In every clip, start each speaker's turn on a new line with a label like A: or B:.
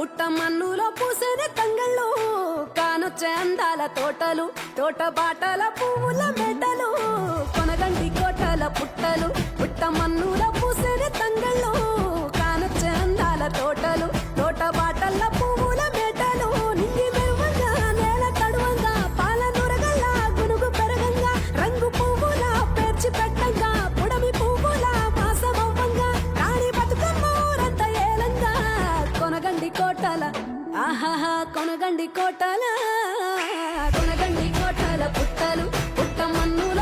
A: పుట్ట మన్నులో పూసిన తంగళ్ళు కానొచ్చే అందాల తోటలు తోట బాటల పువ్వుల మెడలు కొనగండి కోటల పుట్టలు పుట్ట మన్నుల పూసిన తంగళ్ళు కానొచ్చే అందాల తోటలు. కొనగండి కోటల కొనగండి కోటల పుట్టలు పుట్టమన్నుల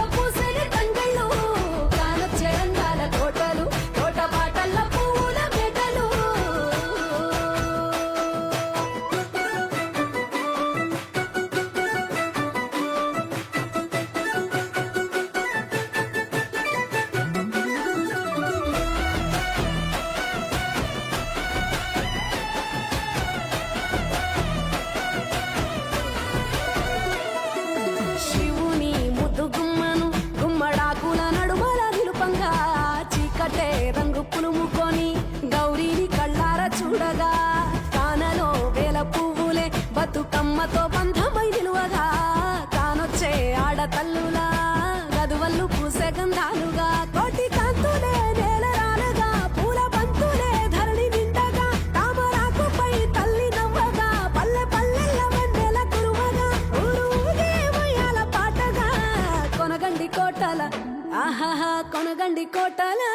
A: సుగంధాలుగా కోటి కాంతులే నేలరాలుగా పూల బంతులే ధరణి నిండగా తామరాకుపై తల్లి నవ్వగా పల్లె పల్లెల కురువగా ఊరూగే పాటగా కొనగండి కోటల ఆహాహా కొనగండి కోటలా.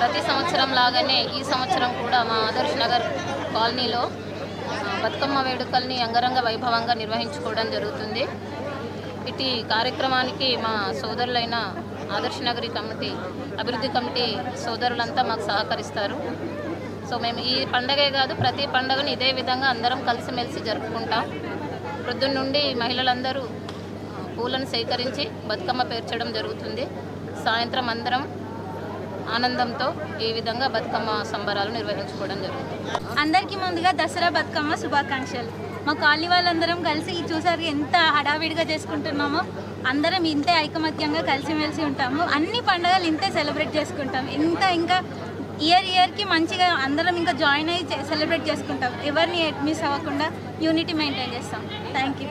B: ప్రతి సంవత్సరం లాగానే ఈ సంవత్సరం కూడా మా ఆదర్శ్ నగర్ కాలనీలో బతుకమ్మ వేడుకల్ని అంగరంగ వైభవంగా నిర్వహించుకోవడం జరుగుతుంది. ఇటు కార్యక్రమానికి మా సోదరులైన ఆదర్శ నగరి కమిటీ అభివృద్ధి కమిటీ సోదరులంతా మాకు సహకరిస్తారు. సో మేము ఈ పండగే కాదు ప్రతి పండగని ఇదే విధంగా అందరం కలిసిమెలిసి జరుపుకుంటాం. ప్రొద్దున నుండి మహిళలందరూ పూలను సేకరించి బతుకమ్మ పేర్చడం జరుగుతుంది. సాయంత్రం అందరం ఆనందంతో ఈ విధంగా బతుకమ్మ సంబరాలు నిర్వహించుకోవడం జరుగుతుంది.
C: అందరికీ ముందుగా దసరా బతుకమ్మ శుభాకాంక్షలు. మా కాలనీ వాళ్ళందరం కలిసి చూసారు ఎంత హడావిడిగా చేసుకుంటున్నామో. అందరం ఇంతే ఐకమత్యంగా కలిసిమెలిసి ఉంటాము. అన్ని పండుగలు ఇంతే సెలబ్రేట్ చేసుకుంటాం. ఇంత ఇంకా ఇయర్ ఇయర్కి మంచిగా అందరం ఇంకా జాయిన్ అయ్యి సెలబ్రేట్ చేసుకుంటాం. ఎవరిని మిస్ అవ్వకుండా యూనిటీ మెయింటైన్ చేస్తాం. Thank you